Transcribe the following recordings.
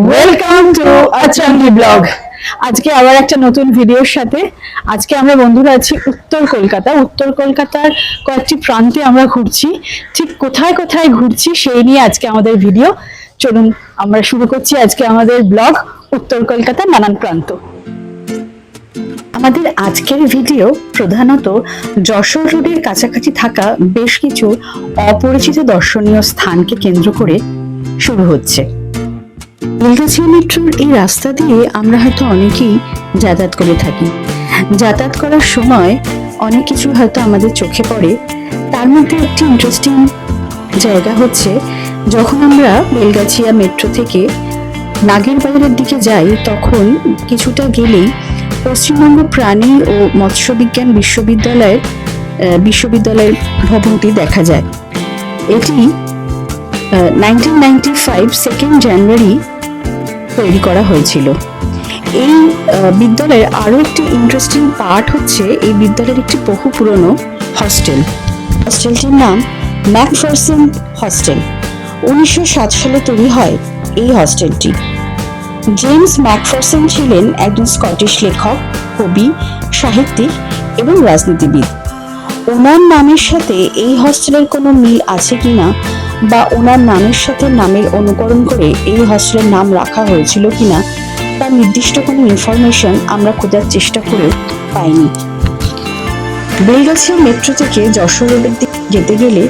Welcome to আচঙ্গি blog আজকে আবার একটা নতুন ভিডিওর সাথে আজকে আমরা বন্ধুরা আছি উত্তর কলকাতা। উত্তর কলকাতার কয়েকটি প্রান্তে আমরা ঘুরছি। ঠিক কোথায় কোথায় ঘুরছি সেই নিয়ে আজকে আমাদের ভিডিও চলুন আমরা শুরু করছি আজকে আমাদের ব্লগ উত্তর কলকাতার নানান প্রান্ত। আমাদের আজকের ভিডিও প্রধানত যশোর রোডের কাছাকাছি থাকা বেশ কিছু অপরিচিত দর্শনীয় স্থানকে কেন্দ্র করে শুরু হচ্ছে। বেলগাছিয়া মেট্রোর এই রাস্তা দিয়ে আমরা হয়তো অনেকেই যাতায়াত করে থাকি। যাতায়াত করার সময় অনেক কিছু হয়তো আমাদের চোখে পড়ে। তার মধ্যে একটি ইন্টারেস্টিং জায়গা হচ্ছে, যখন আমরা বেলগাছিয়া মেট্রো থেকে নাগেরবাজারের দিকে যাই, তখন কিছুটা গেলেই পশ্চিমবঙ্গ প্রাণী ও মৎস্যবিজ্ঞান বিশ্ববিদ্যালয়ের বিশ্ববিদ্যালয়ের ভবনটি দেখা যায়। এটি nineteen ninety five second January তৈরি করা হয়েছিল। এই বিদ্যালয়ের আরও একটি ইন্টারেস্টিং পার্ট হচ্ছে এই বিদ্যালয়ের একটি বহু পুরনো হস্টেল হস্টেলটির নাম ম্যাকফারসন হস্টেল উনিশশো সাত সালে তৈরি হয় এই হস্টেলটি জেমস ম্যাকফারসন ছিলেন একজন স্কটিশ লেখক, কবি, সাহিত্যিক এবং রাজনীতিবিদ। ওনার নামের সাথে এই হস্টেলের কোনো মিল আছে কিনা বা ওনার নামের সাথে নামের অনুকরণ করে এই হস্টেলের নাম রাখা হয়েছিল কিনা তার নির্দিষ্ট কোনো ইনফরমেশন আমরা খোঁজার চেষ্টা করেও পাইনি। বেলগাছিয়া মেট্রো থেকে যশোর রোডের দিকে যেতে গেলে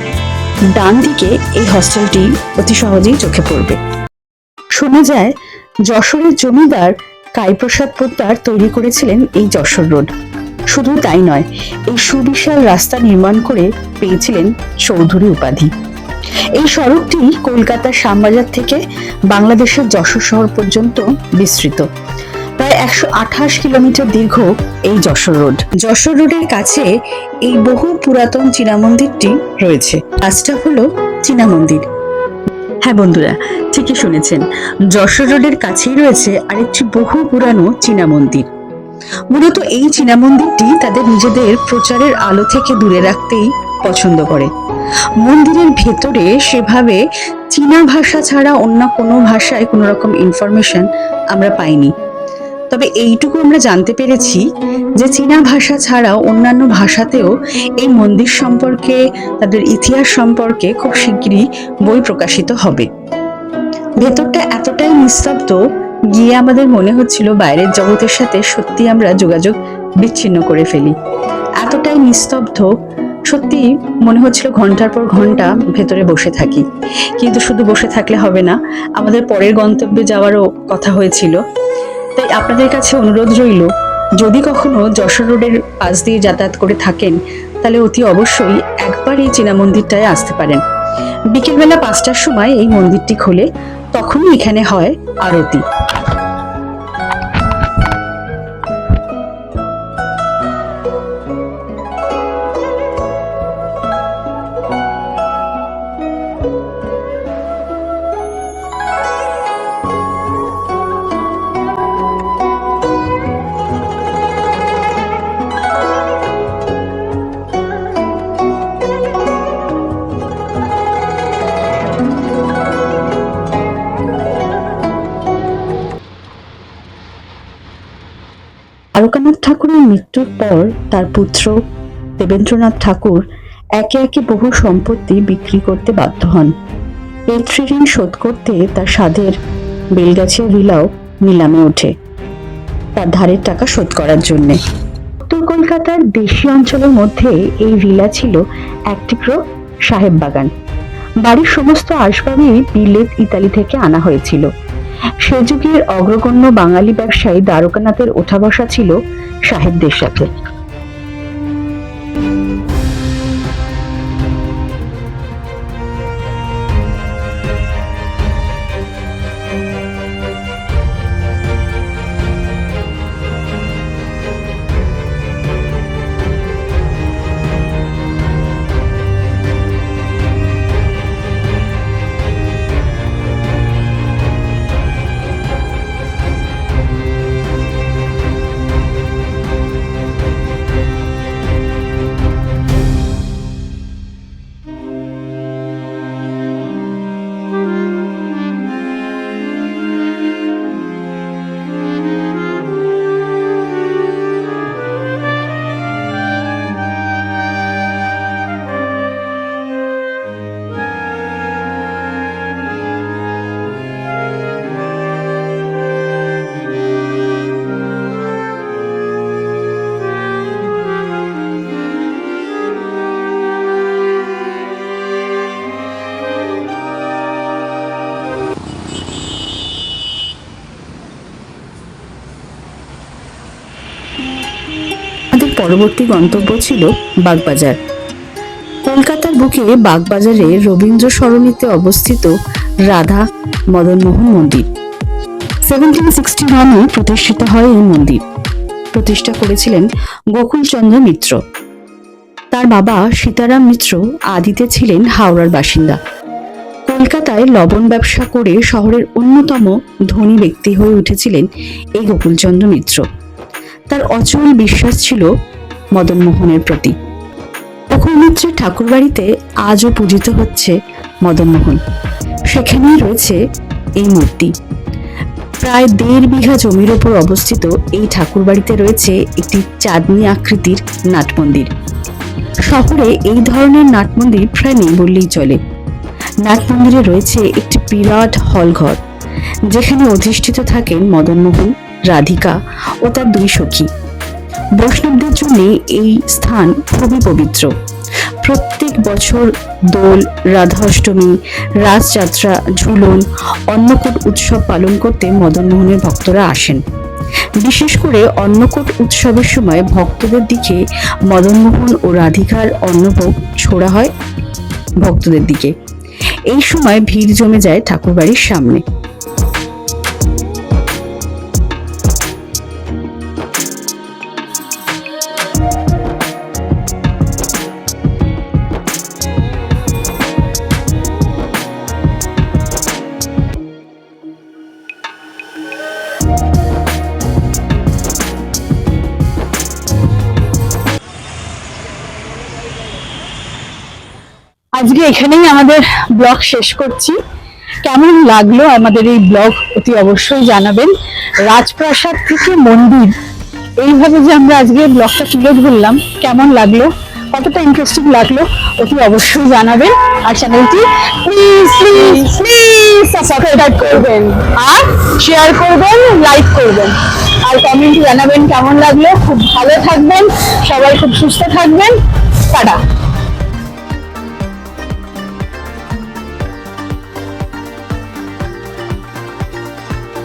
ডান দিকে এই হস্টেলটি অতি সহজেই চোখে পড়বে। শোনা যায়, যশোরের জমিদার কাইপ্রসাদ পোদ্দার তৈরি করেছিলেন এই যশোর রোড শুধু তাই নয়, এই সুবিশাল রাস্তা নির্মাণ করে পেয়েছিলেন চৌধুরী উপাধি। এই সড়কটি কলকাতার শ্যামবাজার থেকে বাংলাদেশের যশোর শহর পর্যন্ত বিস্তৃত। প্রায় একশো আঠাশ কিলোমিটার দীর্ঘ এই যশোর রোড। যশোর রোডের কাছে এই বহু পুরাতন চীনা মন্দিরটি রয়েছে। কাজটা হলো চীনা মন্দির। হ্যাঁ বন্ধুরা, ঠিকই শুনেছেন। যশোর রোডের কাছেই রয়েছে আরেকটি বহু পুরানো চীনা মন্দির। মূলত এই চীনা মন্দিরটি তাদের নিজেদের প্রচারের আলো থেকে দূরে রাখতেই পছন্দ করে। মন্দিরের ভেতরে সেভাবে চীনা ভাষা ছাড়া অন্য কোনো ভাষায় কোনো রকম ইনফরমেশন আমরা পাইনি। তবে এইটুকু আমরা জানতে পেরেছি যে চীনা ভাষা ছাড়াও অন্যান্য ভাষাতেও এই মন্দির সম্পর্কে, তাদের ইতিহাস সম্পর্কে খুব শিগগিরই বই প্রকাশিত হবে। ভেতরটা এতটাই নিস্তব্ধ গিয়ে আমাদের মনে হচ্ছিল বাইরের জগতের সাথে সত্যি আমরা যোগাযোগ বিচ্ছিন্ন করে ফেলি। এতটাই নিস্তব্ধ সত্যি মনে হচ্ছিল ঘণ্টার পর ঘণ্টা ভেতরে বসে থাকি। কিন্তু শুধু বসে থাকলে হবে না, আমাদের পরের গন্তব্যে যাওয়ারও কথা হয়েছিল। তাই আপনাদের কাছে অনুরোধ রইল, যদি কখনো যশোর রোডের পাশ দিয়ে যাতায়াত করে থাকেন, তাহলে অতি অবশ্যই একবার এই চীনা মন্দিরটায় আসতে পারেন। বিকেলবেলা পাঁচটার সময় এই মন্দিরটি খোলে, তখনই এখানে হয় আরতি। তারকানাথ ঠাকুরের মৃত্যুর পর তার পুত্র দেবেন্দ্রনাথ ঠাকুর একে একে বহু সম্পত্তি বিক্রি করতে বাধ্য হন। ঋণ শোধ করতে তার সাধের বেলগাছের রিলাও নিলামে ওঠে তার ধারের টাকা শোধ করার জন্যে। উত্তর কলকাতার দেশি অঞ্চলের মধ্যে এই রিলা ছিল এক টুকরো সাহেব বাগান। বাড়ির সমস্ত আসবাবই বিলেত ইতালি থেকে আনা হয়েছিল। সে যুগের অগ্রগণ্য বাঙালি ব্যবসায়ী দ্বারকানাথের ওঠা বসা ছিল সাহেবদের সাথে। পরবর্তী গন্তব্য ছিল বাগবাজার। কলকাতার বুকে বাগবাজারে রবীন্দ্র সরণিতে অবস্থিত রাধা মদনমোহন মন্দির। সেভেন্টিন সিক্সটি ওয়ানে প্রতিষ্ঠিত হয় এই মন্দির। প্রতিষ্ঠা করেছিলেন গোকুলচন্দ্র মিত্র। তার বাবা সীতারাম মিত্র আদিতে ছিলেন হাওড়ার বাসিন্দা। কলকাতায় লবণ ব্যবসা করে শহরের অন্যতম ধনী ব্যক্তি হয়ে উঠেছিলেন এই গোকুলচন্দ্র মিত্র। তার অচল বিশ্বাস ছিল মদনমোহনের প্রতি। গোকুল মিত্রের ঠাকুরবাড়িতে আজও পূজিত হচ্ছে মদনমোহন। সেখানেই রয়েছে এই মূর্তি। প্রায় দেড় বিঘা জমির ওপর অবস্থিত এই ঠাকুরবাড়িতে রয়েছে একটি চাঁদনি আকৃতির নাটমন্দির। শহরে এই ধরনের নাট মন্দির প্রায় নেই বললেই চলে। নাট মন্দিরে রয়েছে একটি বিরাট হলঘর, যেখানে অধিষ্ঠিত থাকেন মদনমোহন রাধিকা ও তার দুই সখী। বৈষ্ণবদের জন্য এই স্থান খুবই পবিত্র। প্রত্যেক বছর দোল রাধা অষ্টমী রাসযাত্রা ঝুলন, অন্নকূট উৎসব পালন করতে মদনমোহনের ভক্তরা আসেন। বিশেষ করে অন্নকূট উৎসবের সময় ভক্তদের দিকে মদনমোহন ও রাধিকার অন্নভোগ ছোড়া হয় ভক্তদের দিকে। এই সময় ভিড় জমে যায় ঠাকুরবাড়ির সামনে। আজকে এখানেই আমাদের ব্লগ শেষ করছি। কেমন লাগল আমাদের এই ব্লগ? অতি অবশ্যই জানাবেন। রাজপ্রাসাদ থেকে মন্দির, এইভাবে যে আমরা আজকে ব্লগটা তুলে ধরলাম, কেমন লাগল? কতটা ইন্টারেস্টিং লাগল অতি অবশ্যই জানাবেন। আর চ্যানেলটি প্লিজ প্লিজ প্লিজ সাবস্ক্রাইব করবেন। আর শেয়ার করবেন লাইক করবেন। আর কমেন্ট জানাবেন কেমন লাগল। খুব ভালো থাকবেন। সবাই খুব সুস্থ থাকবেন। টাটা।